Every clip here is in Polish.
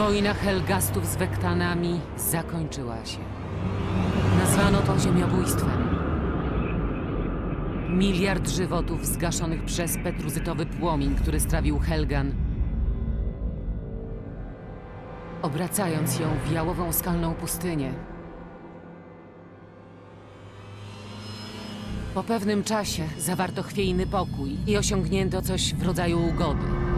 Wojna Helgastów z Wektanami zakończyła się. Nazwano to ziemiobójstwem. Miliard żywotów zgaszonych przez petruzytowy płomień, który strawił Helgan, obracając ją w jałową skalną pustynię. Po pewnym czasie zawarto chwiejny pokój i osiągnięto coś w rodzaju ugody.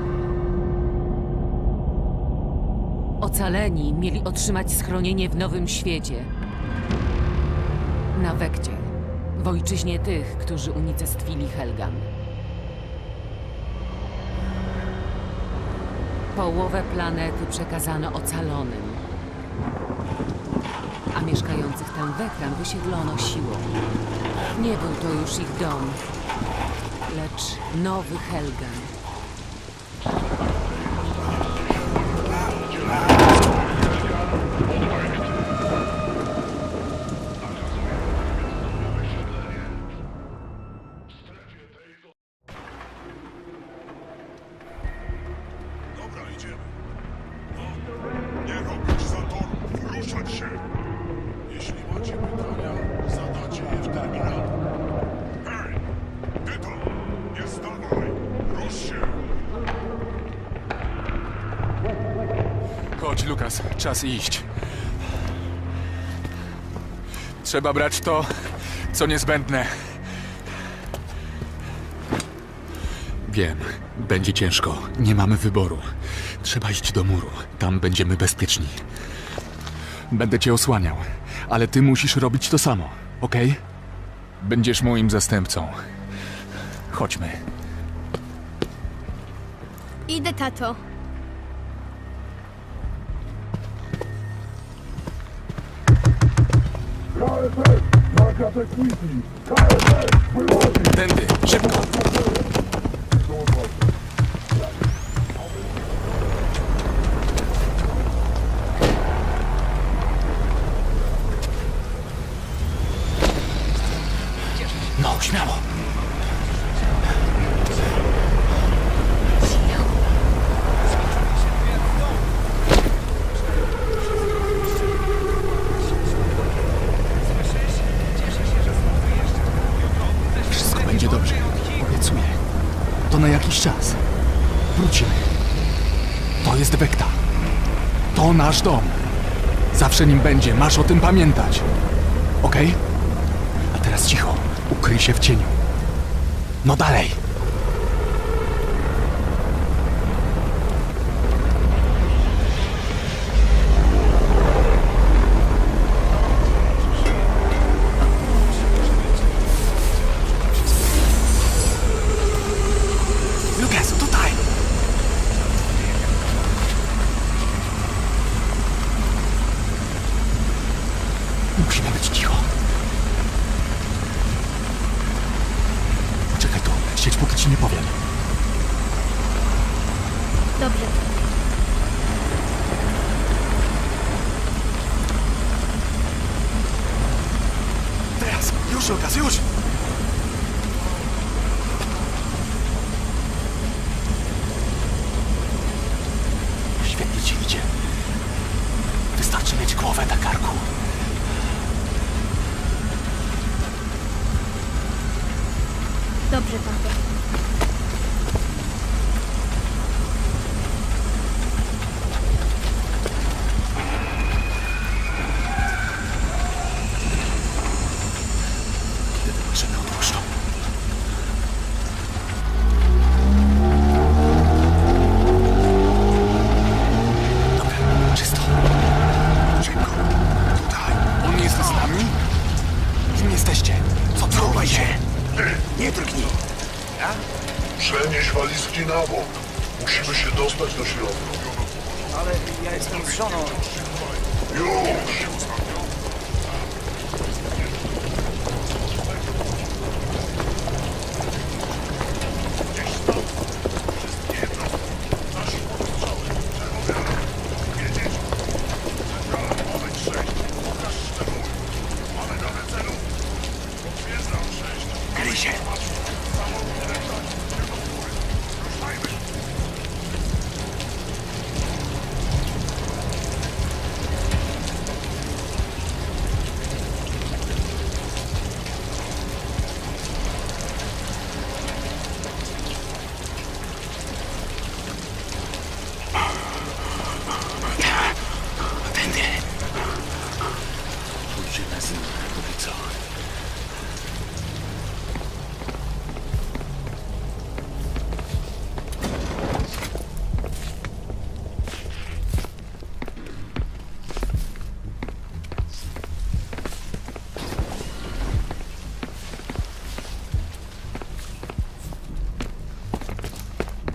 Ocaleni mieli otrzymać schronienie w Nowym Świecie. Na Wekcie, w ojczyźnie tych, którzy unicestwili Helgan. Połowę planety przekazano ocalonym, a mieszkających tam Wekran wysiedlono siłą. Nie był to już ich dom, lecz nowy Helgan. Chodź, Lukas, czas iść. Trzeba brać to, co niezbędne. Wiem, będzie ciężko. Nie mamy wyboru. Trzeba iść do muru. Tam będziemy bezpieczni. Będę cię osłaniał, ale ty musisz robić to samo, okej? Będziesz moim zastępcą. Chodźmy. Idę, tato. Tędy, szybko! No, śmiało! Wszystko będzie dobrze. Obiecuję. To na jakiś czas. Wrócimy. To jest Wekta. To nasz dom. Zawsze nim będzie. Masz o tym pamiętać. Okej? A teraz cicho. Ukryj się w cieniu. No dalej. Lukas, tutaj! Musimy być cicho. Poczekaj tu, siedź póki ci nie powiem. Dobrze. Teraz! Jesteście? Co tu robicie? Nie drgnij. Przenieś walizki na bok. Musimy się dostać do środka. Ale ja jestem z żoną. Już!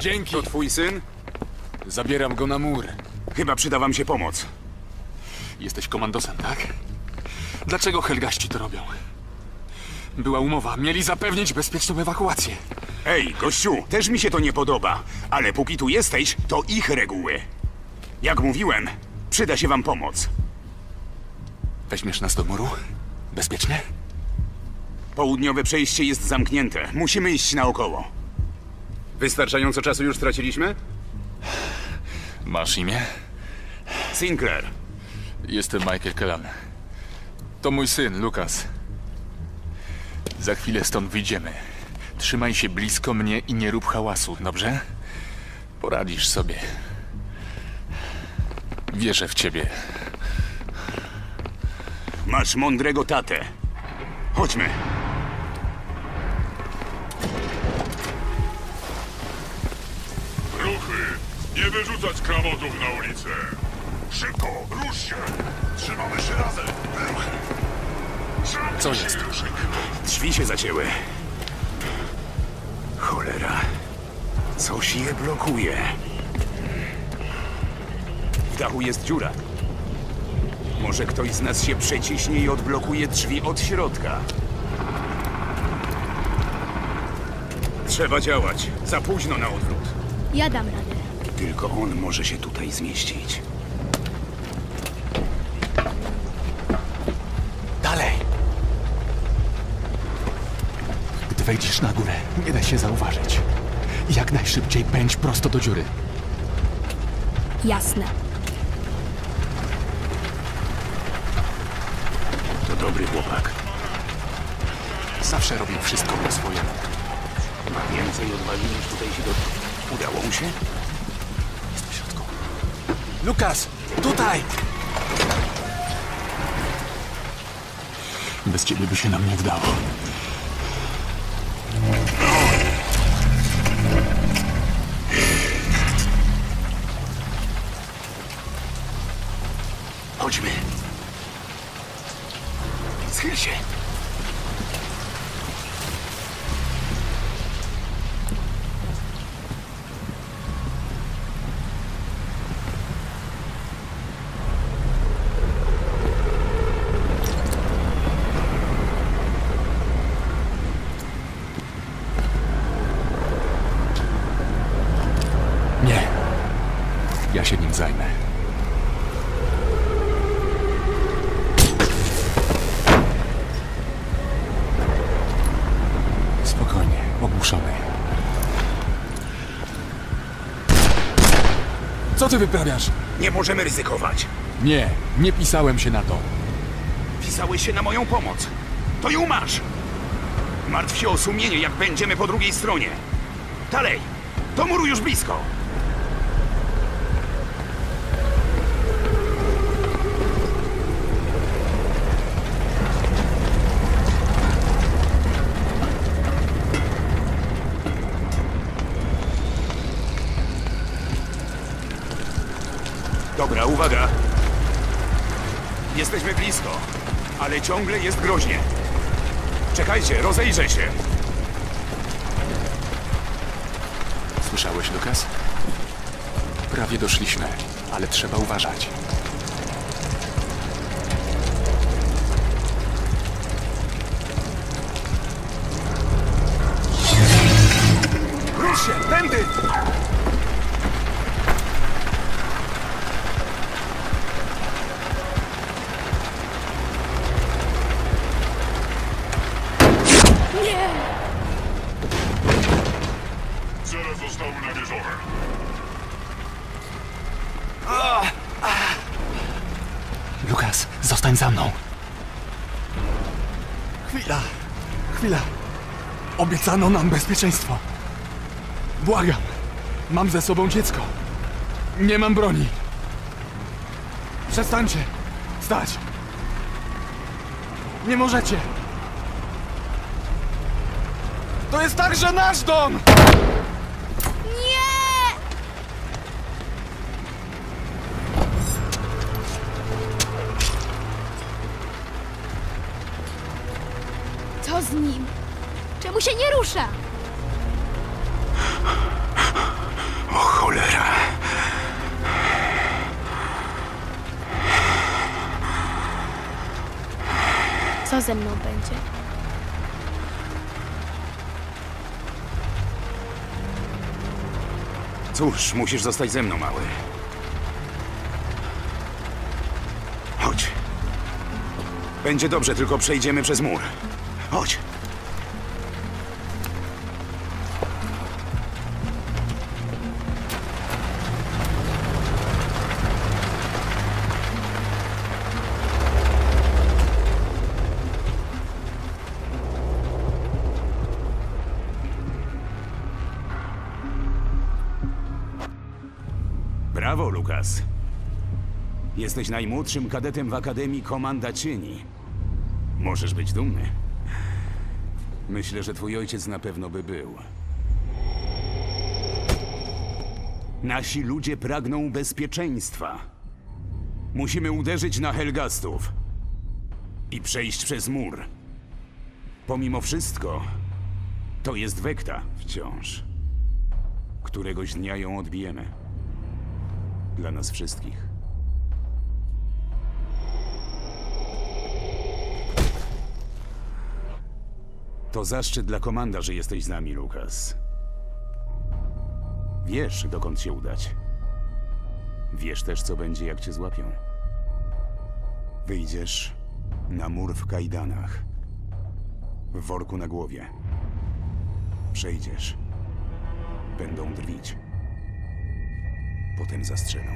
Dzięki. To twój syn? Zabieram go na mur. Chyba przyda wam się pomoc. Jesteś komandosem, tak? Dlaczego Helgaści to robią? Była umowa, mieli zapewnić bezpieczną ewakuację. Ej, gościu, też mi się to nie podoba, ale póki tu jesteś, to ich reguły. Jak mówiłem, przyda się wam pomoc. Weźmiesz nas do muru? Bezpiecznie? Południowe przejście jest zamknięte. Musimy iść naokoło. Wystarczająco czasu już straciliśmy? Masz imię? Sinclair, Jestem Michael Kellan. To mój syn, Lukas. Za chwilę stąd wyjdziemy. Trzymaj się blisko mnie i nie rób hałasu, dobrze? Poradzisz sobie. Wierzę w ciebie. masz mądrego tatę. Chodźmy. Nie wyrzucać kramotów na ulicę! Szybko, rusz się! Trzymamy się razem! Ruchy! Zamknij Co jest? Drzwi się zacięły. Cholera. Coś je blokuje. W dachu jest dziura. Może ktoś z nas się przeciśnie i odblokuje drzwi od środka. Trzeba działać. Za późno na odwrót. Ja dam radę. Tylko on może się tutaj zmieścić. Dalej! Gdy wejdziesz na górę, nie da się zauważyć. Jak najszybciej pędź prosto do dziury. Jasne. To dobry chłopak. Zawsze robił wszystko po swojemu. Ma więcej odwagi niż tutaj się do... Udało mu się? Lukas! Tutaj! Bez ciebie by się nam nie udało. Co ty wyprawiasz? Nie możemy ryzykować. Nie, nie pisałem się na to. Pisałeś się na moją pomoc. To ją masz. Martw się o sumienie, jak będziemy po drugiej stronie. Dalej. Do muru już blisko. Uwaga. Jesteśmy blisko, ale ciągle jest groźnie. Czekajcie, rozejrzę się. Słyszałeś, Lukas? Prawie doszliśmy, ale trzeba uważać. Rusz się, tędy! Nie! Cele zostały namierzone. Lukas, zostań za mną. Chwila, chwila. Obiecano nam bezpieczeństwo. Błagam, mam ze sobą dziecko. Nie mam broni. Przestańcie. Stać. Nie możecie. To jest także nasz dom! Co z nim? Czemu się nie rusza? O cholera. Co ze mną będzie? Cóż, musisz zostać ze mną, mały. Chodź. Będzie dobrze, tylko przejdziemy przez mur. Chodź. Brawo, Lukas. Jesteś najmłodszym kadetem w Akademii Komanda Cieni. Możesz być dumny. Myślę, że twój ojciec na pewno by był. Nasi ludzie pragną bezpieczeństwa. Musimy uderzyć na Helgastów i przejść przez mur. Pomimo wszystko, to jest Wekta wciąż. Któregoś dnia ją odbijemy. Dla nas wszystkich. To zaszczyt dla komanda, że jesteś z nami, Lukas. Wiesz, dokąd się udać. Wiesz też, co będzie, jak cię złapią. Wyjdziesz na mur w kajdanach. W worku na głowie. Przejdziesz. Będą drwić. Potem zastrzelą.